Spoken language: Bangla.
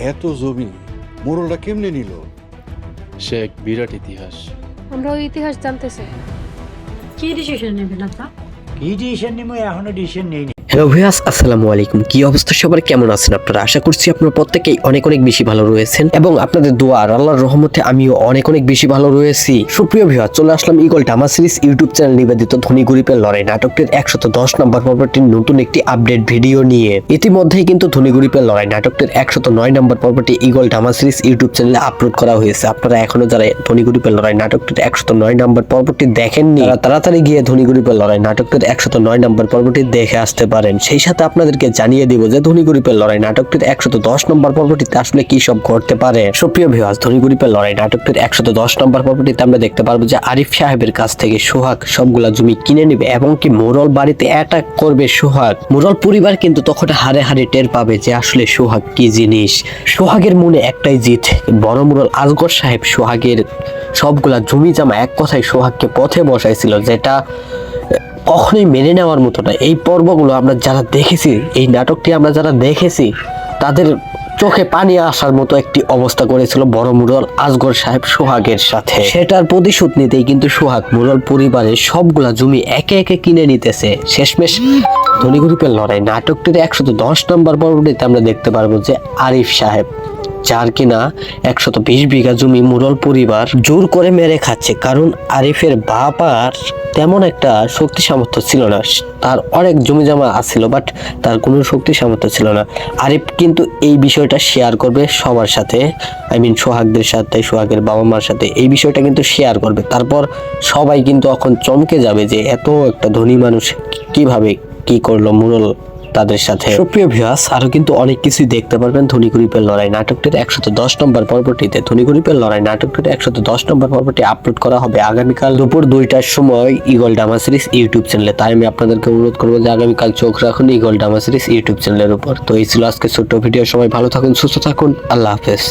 এত জমি মোড়লটা কেমনে নিল? সে এক বিরাট ইতিহাস। আমরা ওই ইতিহাস জানতে চাই। কি ডিসিশন নেবেন আপনার? কি ডিসিশন নিবো? এখনও ডিসিশন নেইনি। হ্যালো ভিউয়ার্স, আসসালামু আলাইকুম। কি অবস্থা সবার? কেমন আছেন আপনারা? আশা করছি আপনারা প্রত্যেকেই অনেক অনেক বেশি ভালো রয়েছেন এবং আপনাদের দোয়া আর আল্লাহর রহমতে আমিও অনেক অনেক বেশি ভালো রয়েছি। সুপ্রিয় ভিউয়ার চলে আসলাম ইগল টামা সিরিজ ইউটিউব চ্যানেল নিবেদিত ধনী গরিবের লড়াই নাটকটির একশত দশ নম্বর পর্বটির নতুন একটি আপডেট ভিডিও নিয়ে। ইতিমধ্যেই কিন্তু ধনী গরিবের লড়াই নাটকটির একশত নয় নম্বর পর্বটি ইগল টামা সিরিজ ইউটিউব চ্যানেলে আপলোড করা হয়েছে। আপনারা এখনও যারা ধনী গরিবের লড়াই নাটকটির একশত নয় নম্বর পর্বটি দেখেননি, তারা তাড়াতাড়ি গিয়ে ধনী গরিবের লড়াই নাটকটির একশত নয় নম্বর পর্বটি দেখে আসতে পারেন। সেই সাথে আপনাদেরকে জানিয়ে দিব যে ধনী গরিবের লড়াই নাটকটির একশত দশ নম্বর পর্বটিতে আসলে কি সব ঘটতে পারে। সুপ্রিয় ভিউয়ার্স ধনী গরিবের লড়াই নাটকটির একশত দশ নম্বর পর্বটিতে আমরা দেখতে পারব যে আরিফ সাহেবের কাছ থেকে সোহাগ সবগুলা জমি কিনে নেবে এবং কি মোরল বাড়িতে অ্যাটাক করবে সোহাগ। মোরল পরিবার কিন্তু তখন হারে হারে টের পাবে যে আসলে সোহাগ কি জিনিস। সোহাগের মনে একটাই জিত, বড় মুরল আজগর সাহেব সোহাগের সবগুলা জমি জামা এক কথায় সোহাগকে পথে বসাইছিল, যেটা কখনোই মেনে নেওয়ার মতো না। এই পর্বগুলো আমরা যারা দেখেছি, এই নাটকটি আমরা যারা দেখেছি, তাদের চোখে পানি আসার মতো একটি অবস্থা করেছিল বড় মুরল আজগর সাহেব সোহাগের সাথে। সেটার প্রতিশোধ নিতেই কিন্তু সোহাগ মুরল পরিবারের সবগুলা জমি একে একে কিনে নিতেছে। শেষমেশ ধনী গ্রুপের লড়াই। নাটকটির একশত দশ নম্বর পর্বটিতে আমরা দেখতে পারব যে আরিফ সাহেব, যার কিনা একশত বিশ বিঘা জমি মুরল পরিবার জোর করে মেরে খাচ্ছে। কারণ আরিফের বাবার তেমন একটা শক্তি সামর্থ্য ছিল না। তার অনেক জমি জমা আছিল বাট তার কোনো শক্তি সামর্থ্য ছিল না। আরিফ কিন্তু এই বিষয়টা শেয়ার করবে সবার সাথে আই মিন সোহাগদের সাথে, সোহাগের বাবা মার সাথে, এই বিষয়টা কিন্তু শেয়ার করবে। তারপর সবাই কিন্তু এখন চমকে যাবে যে এত একটা ধনী মানুষ কীভাবে কি করল, মুরল তাদের সাথে। সুপ্রিয় ভিউয়ার্স আরও কিন্তু অনেক কিছুই দেখতে পারবেন ধনী গরিবের লড়াই নাটকটির একশত দশ নম্বর পর্বটিতে। ধনী গরিবের লড়াই নাটকটির একশত দশ নম্বর পর্বটি আপলোড করা হবে আগামীকাল দুপুর দুইটার সময় ইগল ডামা সিরিজ ইউটিউব চ্যানেলে তাই আমি আপনাদেরকে অনুরোধ করব যে আগামীকাল চোখ রাখুন ইগল ডামা সিরিজ ইউটিউব চ্যানেলের উপর। তো এই ছিল আজকে ছোট্ট ভিডিও সবাই ভালো থাকুন, সুস্থ থাকুন। আল্লাহ হাফেজ।